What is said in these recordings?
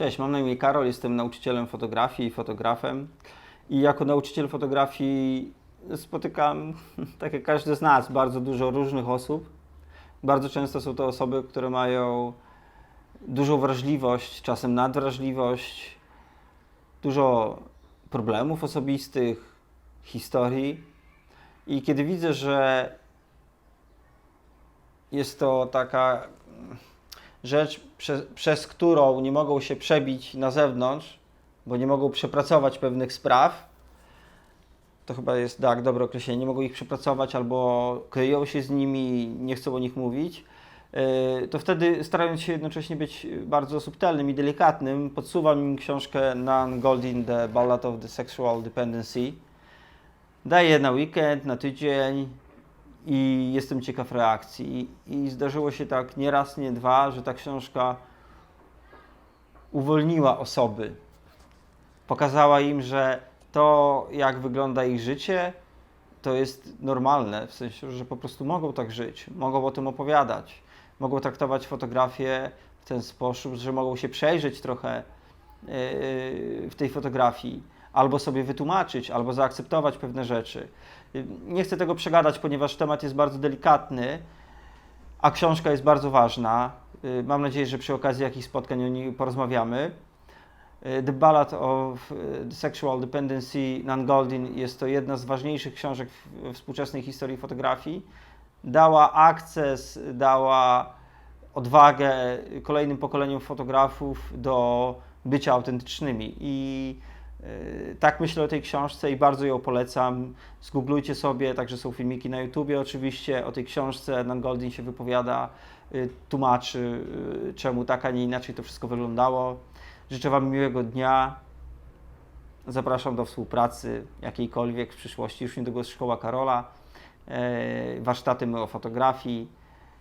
Cześć, mam na imię Karol, jestem nauczycielem fotografii i fotografem. I jako nauczyciel fotografii spotykam, tak jak każdy z nas, bardzo dużo różnych osób. Bardzo często są to osoby, które mają dużą wrażliwość, czasem nadwrażliwość, dużo problemów osobistych, historii. I kiedy widzę, że jest to taka rzecz, prze, przez którą nie mogą się przebić na zewnątrz, bo nie mogą przepracować pewnych spraw, to chyba jest tak dobre określenie, nie mogą ich przepracować albo kryją się z nimi, nie chcą o nich mówić, yy, to wtedy starając się jednocześnie być bardzo subtelnym i delikatnym, podsuwam im książkę Nan Goldin, The Ballad of the Sexual Dependency. Daję na weekend, na tydzień i jestem ciekaw reakcji. I, I zdarzyło się tak nie raz, nie dwa, że ta książka uwolniła osoby. Pokazała im, że to, jak wygląda ich życie, to jest normalne, w sensie, że po prostu mogą tak żyć, mogą o tym opowiadać, mogą traktować fotografię w ten sposób, że mogą się przejrzeć trochę yy, w tej fotografii, albo sobie wytłumaczyć, albo zaakceptować pewne rzeczy. Nie chcę tego przegadać, ponieważ temat jest bardzo delikatny, a książka jest bardzo ważna. Yy, Mam nadzieję, że przy okazji jakichś spotkań o niej porozmawiamy. Y, The Ballad of y, Sexual Dependency Nan Goldin jest to jedna z ważniejszych książek współczesnej historii fotografii. Dała akces, dała odwagę kolejnym pokoleniom fotografów do bycia autentycznymi. I y, tak myślę o tej książce i bardzo ją polecam. Zgooglujcie sobie, także są filmiki na YouTubie oczywiście o tej książce. Nan Goldin się wypowiada, y, tłumaczy, y, czemu tak, a nie inaczej to wszystko wyglądało. Życzę Wam miłego dnia. Zapraszam do współpracy jakiejkolwiek w przyszłości. Już niedługo jest Szkoła Karola, warsztaty my o fotografii.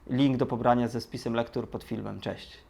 Link do pobrania ze spisem lektur pod filmem. Cześć.